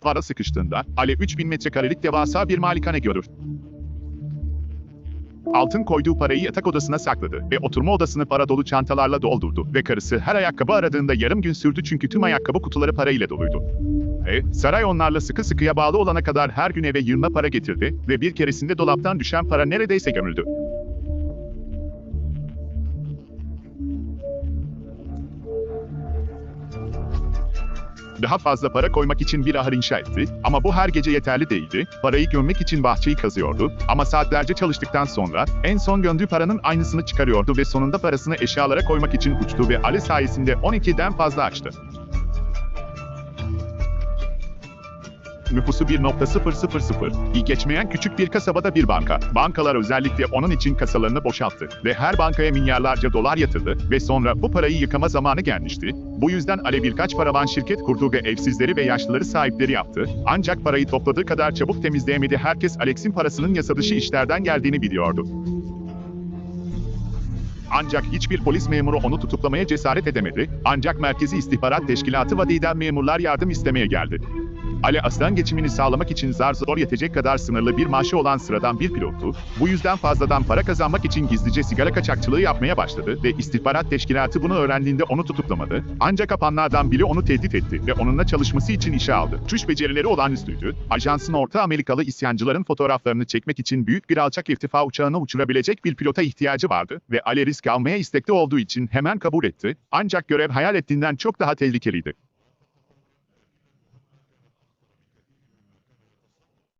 Para sıkıştığında Ali 3000 metrekarelik devasa bir malikane görür. Altın koyduğu parayı yatak odasına sakladı ve oturma odasını para dolu çantalarla doldurdu ve karısı her ayakkabı aradığında yarım gün sürdü çünkü tüm ayakkabı kutuları parayla doluydu. E, saray onlarla sıkı sıkıya bağlı olana kadar her gün eve yığınla para getirdi ve bir keresinde dolaptan düşen para neredeyse gömüldü. Daha fazla para koymak için bir ahır inşa etti ama bu her gece yeterli değildi. Parayı gömmek için bahçeyi kazıyordu ama saatlerce çalıştıktan sonra en son gömdüğü paranın aynısını çıkarıyordu ve sonunda parasını eşyalara koymak için uçtu ve Ali sayesinde 12'den fazla açtı. Nüfusu 1.000, iyi geçmeyen küçük bir kasabada bir banka. Bankalar özellikle onun için kasalarını boşalttı ve her bankaya milyarlarca dolar yatırdı ve sonra bu parayı yıkama zamanı gelmişti. Bu yüzden Ale birkaç paravan şirket kurdu ve evsizleri ve yaşlıları sahipleri yaptı. Ancak parayı topladığı kadar çabuk temizleyemedi. Herkes Alex'in parasının yasa dışı işlerden geldiğini biliyordu. Ancak hiçbir polis memuru onu tutuklamaya cesaret edemedi. Ancak Merkezi İstihbarat Teşkilatı vadiden memurlar yardım istemeye geldi. Ali Aslan geçimini sağlamak için zar zor yetecek kadar sınırlı bir maaşı olan sıradan bir pilottu. Bu yüzden fazladan para kazanmak için gizlice sigara kaçakçılığı yapmaya başladı ve istihbarat teşkilatı bunu öğrendiğinde onu tutuklamadı. Ancak kapanlardan biri onu tehdit etti ve onunla çalışması için işe aldı. Tuş becerileri olağanüstüydü. Ajansın Orta Amerikalı isyancıların fotoğraflarını çekmek için büyük bir alçak irtifa uçağını uçurabilecek bir pilota ihtiyacı vardı ve Ali risk almaya istekli olduğu için hemen kabul etti. Ancak görev hayal ettiğinden çok daha tehlikeliydi.